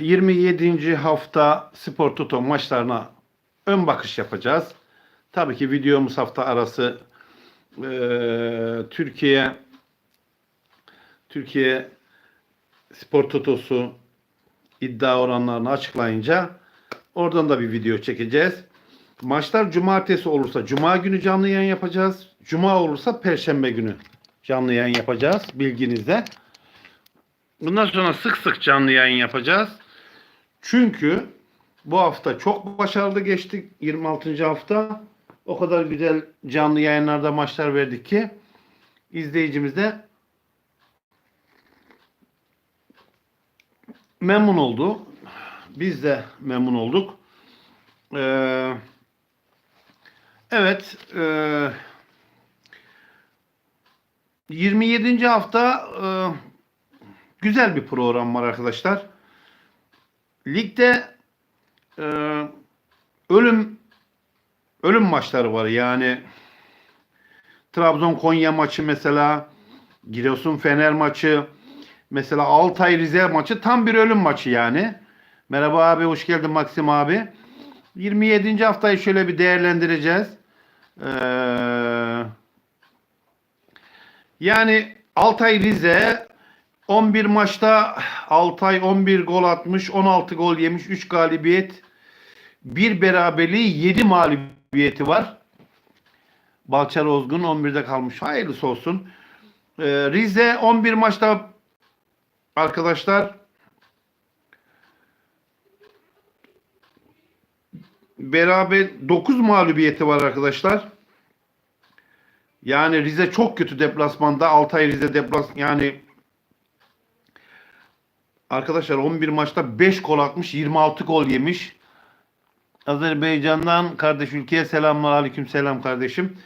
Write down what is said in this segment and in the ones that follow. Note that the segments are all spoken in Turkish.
27. hafta Spor Toto maçlarına ön bakış yapacağız. Tabii ki videomuz hafta arası eee, Türkiye Türkiye Spor Totosu iddia oranlarını açıklayınca oradan da bir video çekeceğiz. Maçlar cumartesi olursa cuma günü canlı yayın yapacağız. Cuma olursa perşembe günü canlı yayın yapacağız bilginizde. Bundan sonra sık sık canlı yayın yapacağız. Çünkü bu hafta çok başarılı geçtik. 26. hafta. O kadar güzel canlı yayınlarda maçlar verdik ki izleyicimiz de memnun oldu. Biz de memnun olduk. Ee, evet. E, 27. hafta e, güzel bir program var arkadaşlar. Ligde e, ölüm ölüm maçları var. Yani Trabzon Konya maçı mesela, Giresun Fener maçı, mesela Altay Rize maçı tam bir ölüm maçı yani. Merhaba abi hoş geldin Maksim abi. 27. haftayı şöyle bir değerlendireceğiz. Ee, yani Altay Rize 11 maçta Altay 11 gol atmış, 16 gol yemiş, 3 galibiyet, 1 beraberliği, 7 mağlubiyeti var. Balçar Ozgun 11'de kalmış. Hayırlısı olsun. Ee, Rize 11 maçta arkadaşlar beraber 9 mağlubiyeti var arkadaşlar. Yani Rize çok kötü deplasmanda. Altay Rize deplas yani arkadaşlar 11 maçta 5 gol atmış, 26 gol yemiş. Azerbaycan'dan kardeş ülkeye selamlar. Aleyküm selam kardeşim.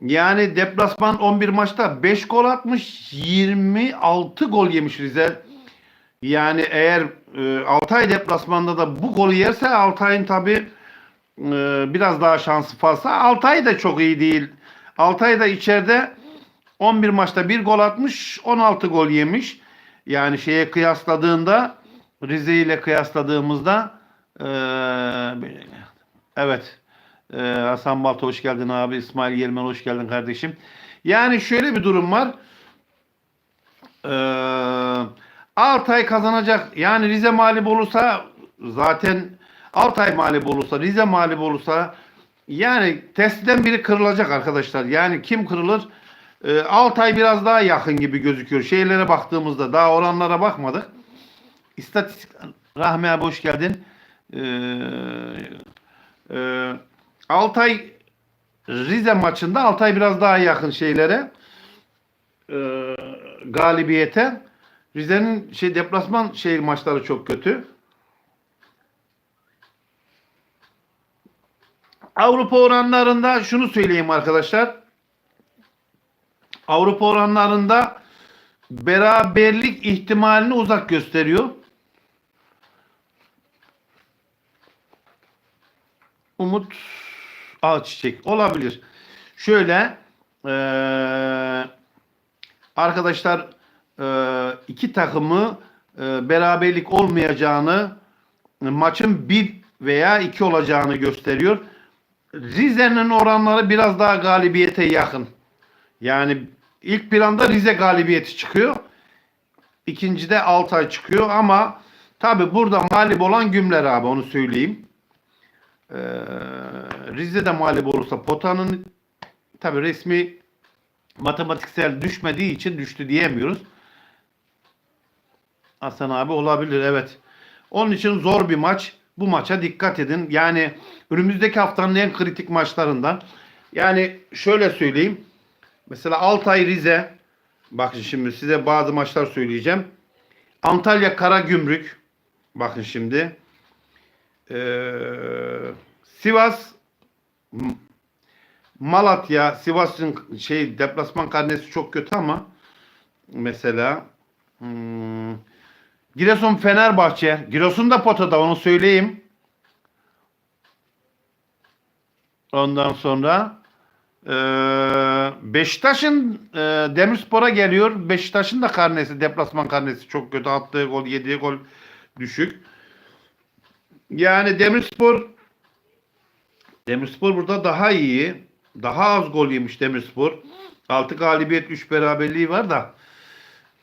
Yani deplasman 11 maçta 5 gol atmış, 26 gol yemiş Rize. Yani eğer e, Altay deplasmanda da bu golü yerse Altay'ın tabi biraz daha şansı fazla. Altay da çok iyi değil. Altay da içeride 11 maçta 1 gol atmış, 16 gol yemiş. Yani şeye kıyasladığında Rize ile kıyasladığımızda e, evet e, Hasan Balta hoş geldin abi. İsmail Yelmen hoş geldin kardeşim. Yani şöyle bir durum var. Eee Altay kazanacak. Yani Rize mağlup olursa zaten Altay mağlup olursa, Rize mağlup olursa yani testten biri kırılacak arkadaşlar. Yani kim kırılır? Ee, Altay biraz daha yakın gibi gözüküyor. Şeylere baktığımızda daha oranlara bakmadık. İstatistik Rahmi abi hoş geldin. Ee, e, Altay Rize maçında Altay biraz daha yakın şeylere e, galibiyete. Rize'nin şey deplasman şehir maçları çok kötü. Avrupa oranlarında şunu söyleyeyim arkadaşlar. Avrupa oranlarında beraberlik ihtimalini uzak gösteriyor. Umut Ağçiçek olabilir. Şöyle eee arkadaşlar eee, iki takımı eee, beraberlik olmayacağını maçın bir veya iki olacağını gösteriyor. Rize'nin oranları biraz daha galibiyete yakın. Yani ilk planda Rize galibiyeti çıkıyor. İkincide Altay çıkıyor ama tabi burada mağlup olan Gümler abi onu söyleyeyim. Ee, Rize'de mağlup olursa Pota'nın tabi resmi matematiksel düşmediği için düştü diyemiyoruz. Hasan abi olabilir evet. Onun için zor bir maç. Bu maça dikkat edin. Yani önümüzdeki haftanın en kritik maçlarından. Yani şöyle söyleyeyim. Mesela Altay Rize. Bakın şimdi size bazı maçlar söyleyeceğim. Antalya Karagümrük. Bakın şimdi. Ee, Sivas Malatya Sivas'ın şey deplasman karnesi çok kötü ama mesela hmm, Giresun Fenerbahçe. Giresun da potada onu söyleyeyim. Ondan sonra eee Beşiktaş'ın eee Demirspor'a geliyor. Beşiktaş'ın da karnesi, deplasman karnesi çok kötü. Attığı gol, yediği gol düşük. Yani Demirspor Demirspor burada daha iyi. Daha az gol yemiş Demirspor. 6 galibiyet 3 beraberliği var da.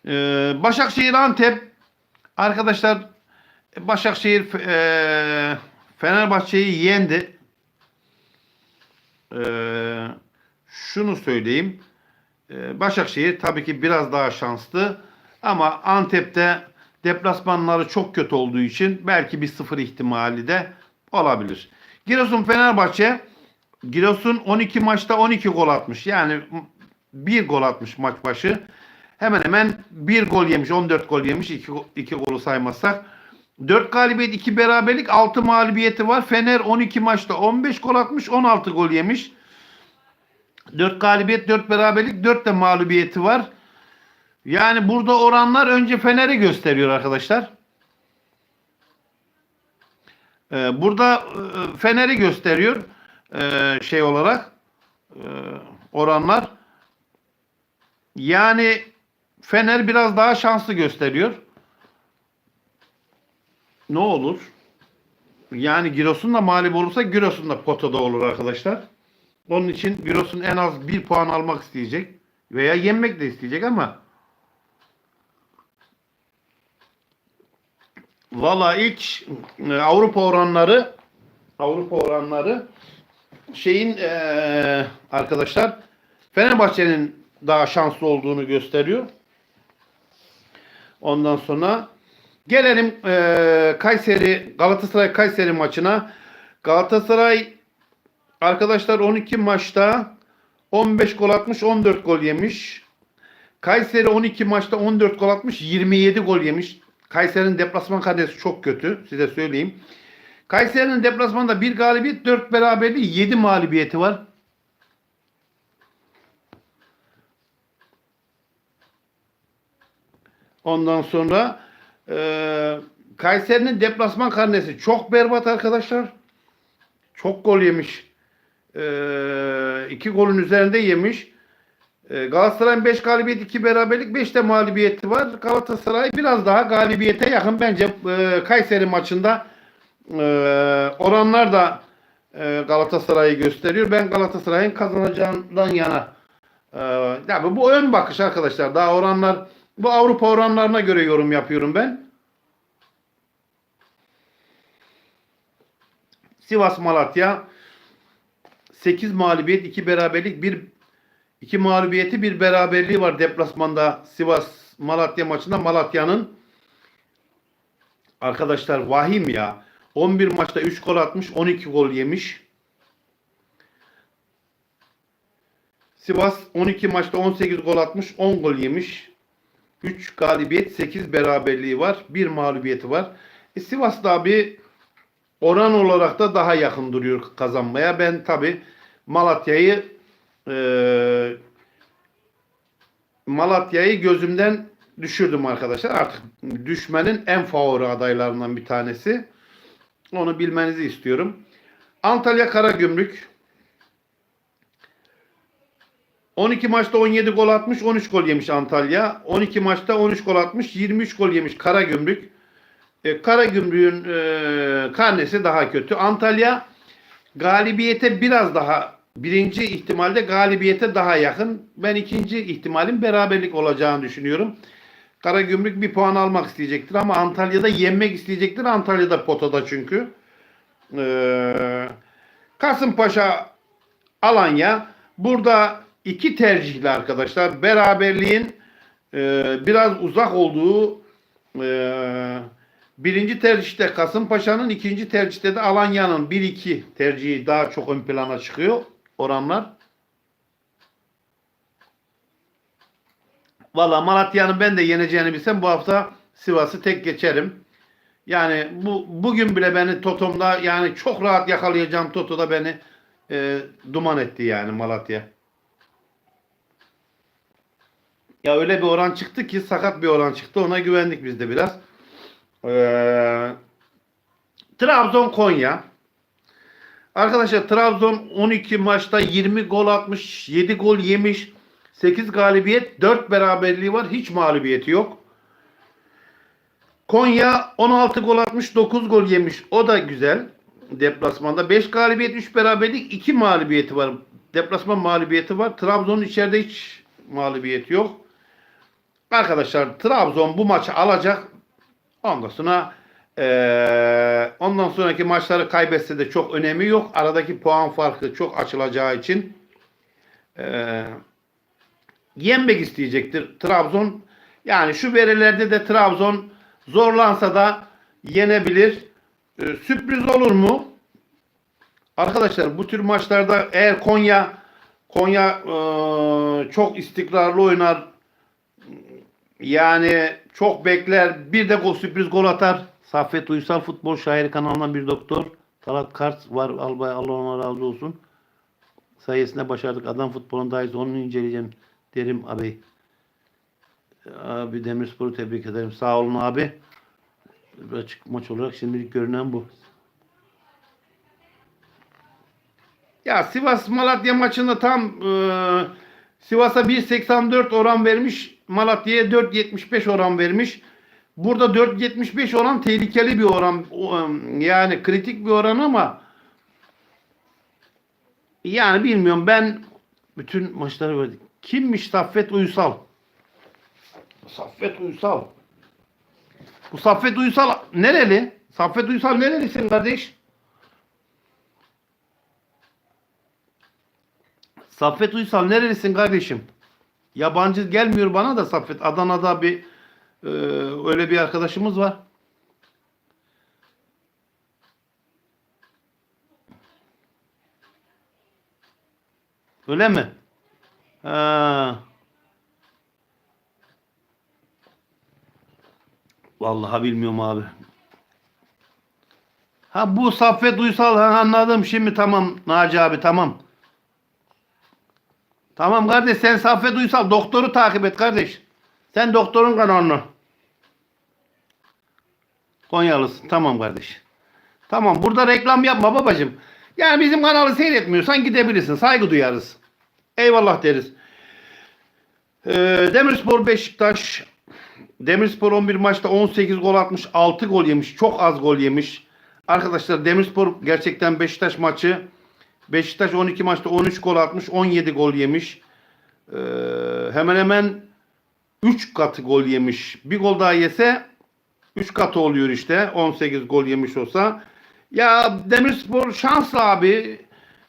Ee, Başakşehir Antep arkadaşlar Başakşehir e, Fenerbahçe'yi yendi. Ee, şunu söyleyeyim. Ee, Başakşehir tabii ki biraz daha şanslı ama Antep'te deplasmanları çok kötü olduğu için belki bir sıfır ihtimali de olabilir. Giresun Fenerbahçe Giresun 12 maçta 12 gol atmış. Yani bir gol atmış maç başı. Hemen hemen bir gol yemiş. 14 gol yemiş. 2, 2 golü saymazsak. 4 galibiyet 2 beraberlik 6 mağlubiyeti var. Fener 12 maçta 15 gol atmış. 16 gol yemiş. 4 galibiyet 4 beraberlik 4 de mağlubiyeti var. Yani burada oranlar önce Fener'i gösteriyor arkadaşlar. Ee, burada e, Fener'i gösteriyor e, şey olarak e, oranlar. Yani Fener biraz daha şanslı gösteriyor. Ne olur? Yani Giresun da mağlup olursa Giresun da potada olur arkadaşlar. Onun için Giresun en az bir puan almak isteyecek. Veya yenmek de isteyecek ama Valla ilk e, Avrupa oranları Avrupa oranları şeyin e, arkadaşlar Fenerbahçe'nin daha şanslı olduğunu gösteriyor. Ondan sonra gelelim e, Kayseri Galatasaray Kayseri maçına. Galatasaray arkadaşlar 12 maçta 15 gol atmış, 14 gol yemiş. Kayseri 12 maçta 14 gol atmış, 27 gol yemiş. Kayseri'nin deplasman kadesi çok kötü. Size söyleyeyim. Kayseri'nin deplasmanda bir galibiyet, 4 beraberliği, 7 mağlubiyeti var. Ondan sonra e, Kayseri'nin deplasman karnesi çok berbat arkadaşlar. Çok gol yemiş. E, iki golün üzerinde yemiş. E, Galatasaray'ın 5 galibiyet 2 beraberlik 5 de mağlubiyeti var. Galatasaray biraz daha galibiyete yakın. Bence e, Kayseri maçında e, oranlar da e, Galatasaray'ı gösteriyor. Ben Galatasaray'ın kazanacağından yana. E, yani bu ön bakış arkadaşlar. Daha oranlar bu Avrupa oranlarına göre yorum yapıyorum ben. Sivas Malatya 8 mağlubiyet 2 beraberlik 1 2 mağlubiyeti bir beraberliği var deplasmanda Sivas Malatya maçında Malatya'nın arkadaşlar vahim ya 11 maçta 3 gol atmış 12 gol yemiş. Sivas 12 maçta 18 gol atmış 10 gol yemiş. 3 galibiyet 8 beraberliği var. 1 mağlubiyeti var. E, Sivas da bir oran olarak da daha yakın duruyor kazanmaya. Ben tabi Malatya'yı e, Malatya'yı gözümden düşürdüm arkadaşlar. Artık düşmenin en favori adaylarından bir tanesi. Onu bilmenizi istiyorum. Antalya Karagümrük 12 maçta 17 gol atmış, 13 gol yemiş Antalya. 12 maçta 13 gol atmış, 23 gol yemiş Karagümrük. E, Karagümrük'ün e, karnesi daha kötü. Antalya galibiyete biraz daha birinci ihtimalde galibiyete daha yakın. Ben ikinci ihtimalin beraberlik olacağını düşünüyorum. Karagümrük bir puan almak isteyecektir ama Antalya'da yenmek isteyecektir. Antalya'da potada çünkü. Ee, Kasımpaşa Alanya burada iki tercihli arkadaşlar. Beraberliğin e, biraz uzak olduğu e, birinci tercihte Kasımpaşa'nın ikinci tercihte de Alanya'nın 1-2 tercihi daha çok ön plana çıkıyor oranlar. Valla Malatya'nın ben de yeneceğini bilsem bu hafta Sivas'ı tek geçerim. Yani bu bugün bile beni Totom'da yani çok rahat yakalayacağım Toto'da beni e, duman etti yani Malatya. Ya öyle bir oran çıktı ki sakat bir oran çıktı. Ona güvendik biz de biraz. Ee, Trabzon Konya. Arkadaşlar Trabzon 12 maçta 20 gol atmış, 7 gol yemiş, 8 galibiyet, 4 beraberliği var. Hiç mağlubiyeti yok. Konya 16 gol atmış 9 gol yemiş. O da güzel. Deplasmanda 5 galibiyet 3 beraberlik 2 mağlubiyeti var. Deplasman mağlubiyeti var. Trabzon'un içeride hiç mağlubiyeti yok. Arkadaşlar Trabzon bu maçı alacak. Ondan sonra eee, ondan sonraki maçları kaybetse de çok önemi yok. Aradaki puan farkı çok açılacağı için eee, yenmek isteyecektir Trabzon. Yani şu verilerde de Trabzon zorlansa da yenebilir. Ee, sürpriz olur mu? Arkadaşlar bu tür maçlarda eğer Konya Konya eee, çok istikrarlı oynar yani çok bekler bir de gol sürpriz gol atar. Saffet Uysal Futbol Şairi kanalından bir doktor. Talat Kars var. Albay Allah ona razı olsun. Sayesinde başardık. Adam futbolun daha iyisi. Onu inceleyeceğim derim abi. Abi Demirspor'u tebrik ederim. Sağ olun abi. Açık maç olarak şimdilik görünen bu. Ya Sivas Malatya maçında tam e, Sivas'a 1.84 oran vermiş. Malatya'ya 4.75 oran vermiş. Burada 4.75 oran tehlikeli bir oran. Yani kritik bir oran ama yani bilmiyorum ben bütün maçları verdik. Kimmiş Saffet Uysal? Saffet Uysal. Bu Saffet Uysal nereli? Saffet Uysal nerelisin kardeş? Saffet Uysal nerelisin kardeşim? Yabancı gelmiyor bana da Saffet. Adana'da bir e, öyle bir arkadaşımız var. Öyle mi? Ha. Vallahi bilmiyorum abi. Ha bu Saffet Uysal ha, anladım şimdi tamam Naci abi tamam. Tamam kardeş sen Saffet Uysal doktoru takip et kardeş. Sen doktorun kanalını. Konyalısın tamam kardeş. Tamam burada reklam yapma babacım. Yani bizim kanalı seyretmiyorsan gidebilirsin. Saygı duyarız. Eyvallah deriz. Ee, Demirspor Beşiktaş. Demirspor 11 maçta 18 gol atmış. 6 gol yemiş. Çok az gol yemiş. Arkadaşlar Demirspor gerçekten Beşiktaş maçı. Beşiktaş 12 maçta 13 gol atmış. 17 gol yemiş. Ee, hemen hemen 3 katı gol yemiş. Bir gol daha yese 3 katı oluyor işte. 18 gol yemiş olsa. Ya Demirspor şanslı abi.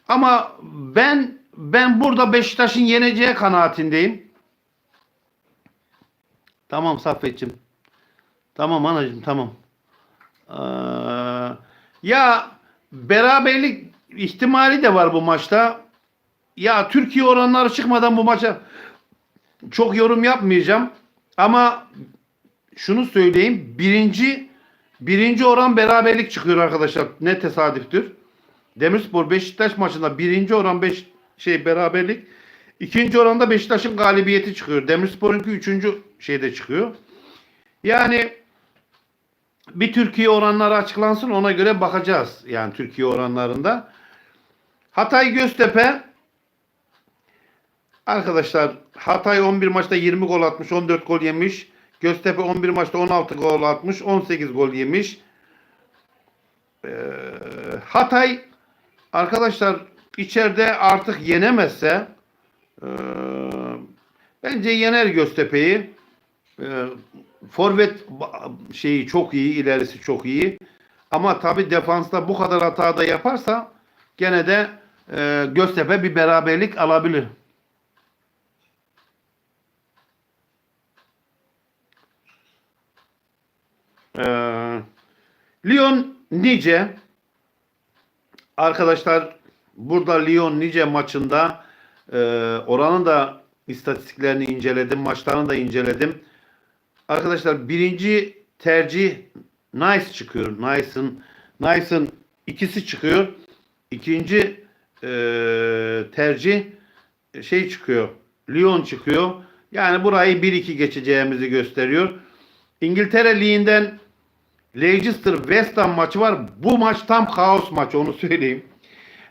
Ama ben ben burada Beşiktaş'ın yeneceği kanaatindeyim. Tamam Saffet'cim. Tamam anacığım tamam. Ee, ya beraberlik ihtimali de var bu maçta. Ya Türkiye oranları çıkmadan bu maça çok yorum yapmayacağım. Ama şunu söyleyeyim. Birinci birinci oran beraberlik çıkıyor arkadaşlar. Ne tesadüftür. Demirspor Beşiktaş maçında birinci oran beş, şey beraberlik. ikinci oranda Beşiktaş'ın galibiyeti çıkıyor. Demirspor'unki üçüncü şeyde çıkıyor. Yani bir Türkiye oranları açıklansın ona göre bakacağız. Yani Türkiye oranlarında. Hatay Göztepe Arkadaşlar Hatay 11 maçta 20 gol atmış, 14 gol yemiş. Göztepe 11 maçta 16 gol atmış, 18 gol yemiş. Ee, Hatay arkadaşlar içeride artık yenemezse ee, bence yener Göztepe'yi. Ee, forvet şeyi çok iyi, ilerisi çok iyi. Ama tabi defansta bu kadar hata da yaparsa gene de e, Göztepe bir beraberlik alabilir. Ee, Lyon Nice arkadaşlar burada Lyon Nice maçında e, oranın da istatistiklerini inceledim. Maçlarını da inceledim. Arkadaşlar birinci tercih Nice çıkıyor. Nice'ın Nice'ın ikisi çıkıyor. İkinci e, tercih şey çıkıyor. Lyon çıkıyor. Yani burayı 1-2 geçeceğimizi gösteriyor. İngiltere Ligi'nden Leicester West Ham maçı var. Bu maç tam kaos maçı onu söyleyeyim.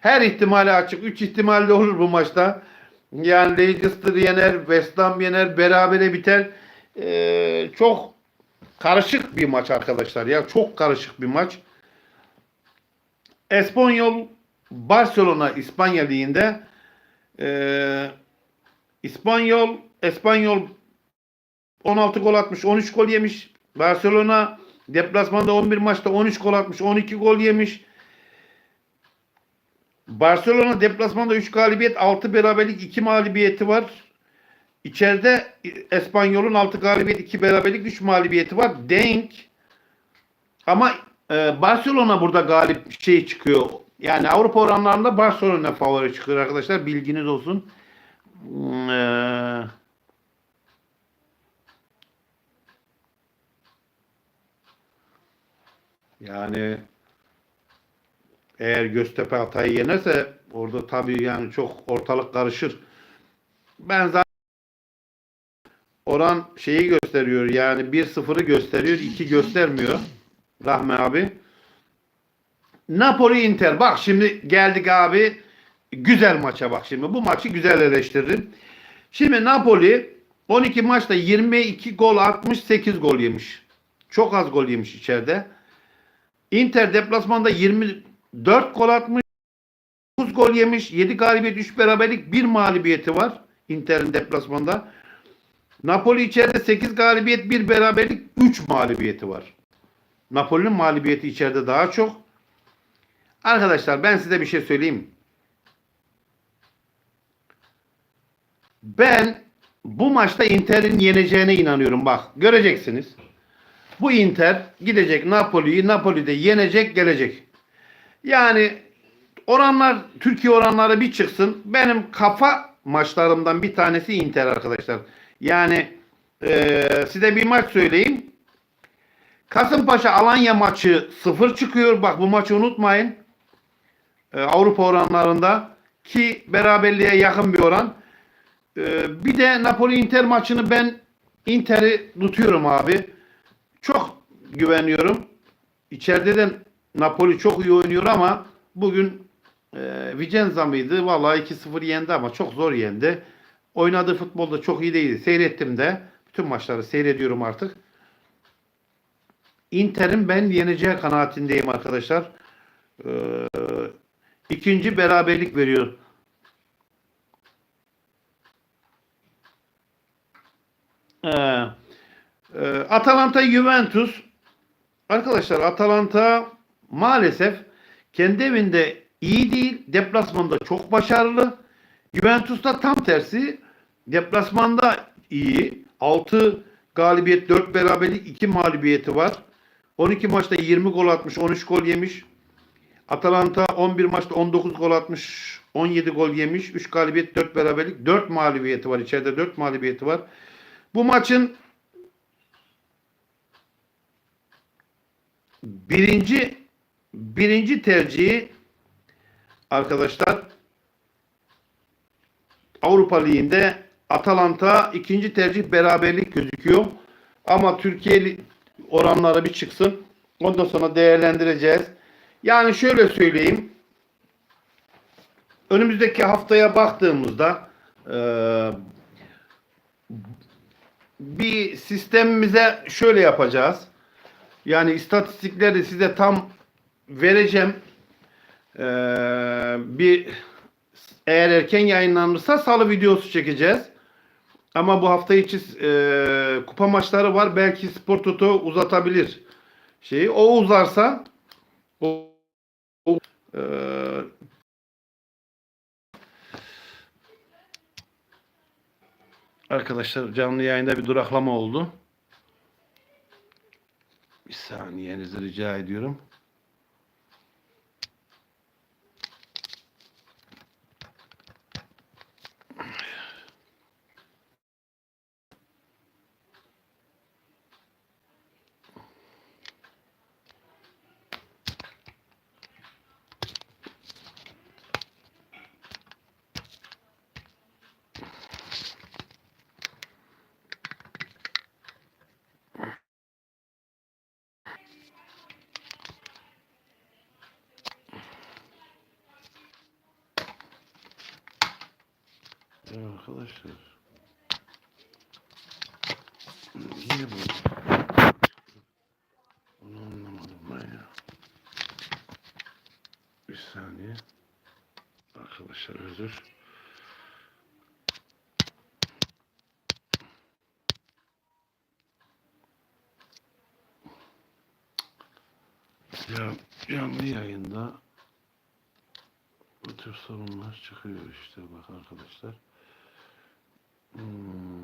Her ihtimali açık. 3 ihtimalle olur bu maçta. Yani Leicester yener, West Ham yener, berabere biter. Ee, çok karışık bir maç arkadaşlar ya. Çok karışık bir maç. Espanyol Barcelona İspanya Ligi'nde eee İspanyol Espanyol 16 gol atmış, 13 gol yemiş. Barcelona deplasmanda 11 maçta 13 gol atmış, 12 gol yemiş. Barcelona deplasmanda 3 galibiyet, 6 beraberlik, 2 mağlubiyeti var. İçeride Espanyol'un 6 galibiyet, 2 beraberlik, 3 mağlubiyeti var. Denk. Ama e, Barcelona burada galip şey çıkıyor. Yani Avrupa oranlarında Barcelona favori çıkıyor arkadaşlar. Bilginiz olsun. Hmm, e, yani eğer Göztepe Hatay'ı yenerse orada tabii yani çok ortalık karışır. Ben zaten oran şeyi gösteriyor yani 1-0'ı gösteriyor 2 göstermiyor Rahmi abi. Napoli Inter bak şimdi geldik abi güzel maça bak şimdi bu maçı güzel eleştirdim. Şimdi Napoli 12 maçta 22 gol atmış 8 gol yemiş. Çok az gol yemiş içeride. Inter deplasmanda 24 gol atmış 9 gol yemiş 7 galibiyet 3 beraberlik 1 mağlubiyeti var Inter'in deplasmanda. Napoli içeride 8 galibiyet 1 beraberlik 3 mağlubiyeti var. Napoli'nin mağlubiyeti içeride daha çok. Arkadaşlar ben size bir şey söyleyeyim. Ben bu maçta Inter'in yeneceğine inanıyorum. Bak göreceksiniz. Bu Inter gidecek Napoli'yi Napoli'de yenecek gelecek. Yani oranlar Türkiye oranları bir çıksın. Benim kafa maçlarımdan bir tanesi Inter arkadaşlar. Yani eee, size bir maç söyleyeyim. Kasımpaşa Alanya maçı sıfır çıkıyor. Bak bu maçı unutmayın. Ee, Avrupa oranlarında ki beraberliğe yakın bir oran. Ee, bir de Napoli Inter maçını ben Inter'i tutuyorum abi. Çok güveniyorum. İçeride de Napoli çok iyi oynuyor ama bugün e, Vicenza mıydı? Vallahi 2-0 yendi ama çok zor yendi. Oynadığı futbolda çok iyi değildi. Seyrettim de. Bütün maçları seyrediyorum artık. Inter'in ben yeneceği kanaatindeyim arkadaşlar. Ee, ikinci beraberlik veriyor. Ee, e, Atalanta Juventus arkadaşlar Atalanta maalesef kendi evinde iyi değil. Deplasmanda çok başarılı. Juventus da tam tersi. Deplasmanda iyi. 6 galibiyet, 4 beraberlik, 2 mağlubiyeti var. 12 maçta 20 gol atmış, 13 gol yemiş. Atalanta 11 maçta 19 gol atmış, 17 gol yemiş. 3 galibiyet, 4 beraberlik, 4 mağlubiyeti var. İçeride 4 mağlubiyeti var. Bu maçın birinci birinci tercihi arkadaşlar Avrupa Ligi'nde Atalanta ikinci tercih beraberlik gözüküyor. Ama Türkiye oranları bir çıksın. Ondan sonra değerlendireceğiz. Yani şöyle söyleyeyim. Önümüzdeki haftaya baktığımızda eee, bir sistemimize şöyle yapacağız. Yani istatistikleri size tam vereceğim. Eee, bir eğer erken yayınlanırsa salı videosu çekeceğiz. Ama bu hafta içi eee, kupa maçları var. Belki Spor Toto uzatabilir şeyi. O uzarsa o, o eee, Arkadaşlar canlı yayında bir duraklama oldu. Bir saniyenizi rica ediyorum. Yeter arkadaşlar. Niye bu? Bunu anlamadım ben ya. Bir saniye. Arkadaşlar özür. Ya canlı yayında bu tür sorunlar çıkıyor işte bak arkadaşlar. Hmm.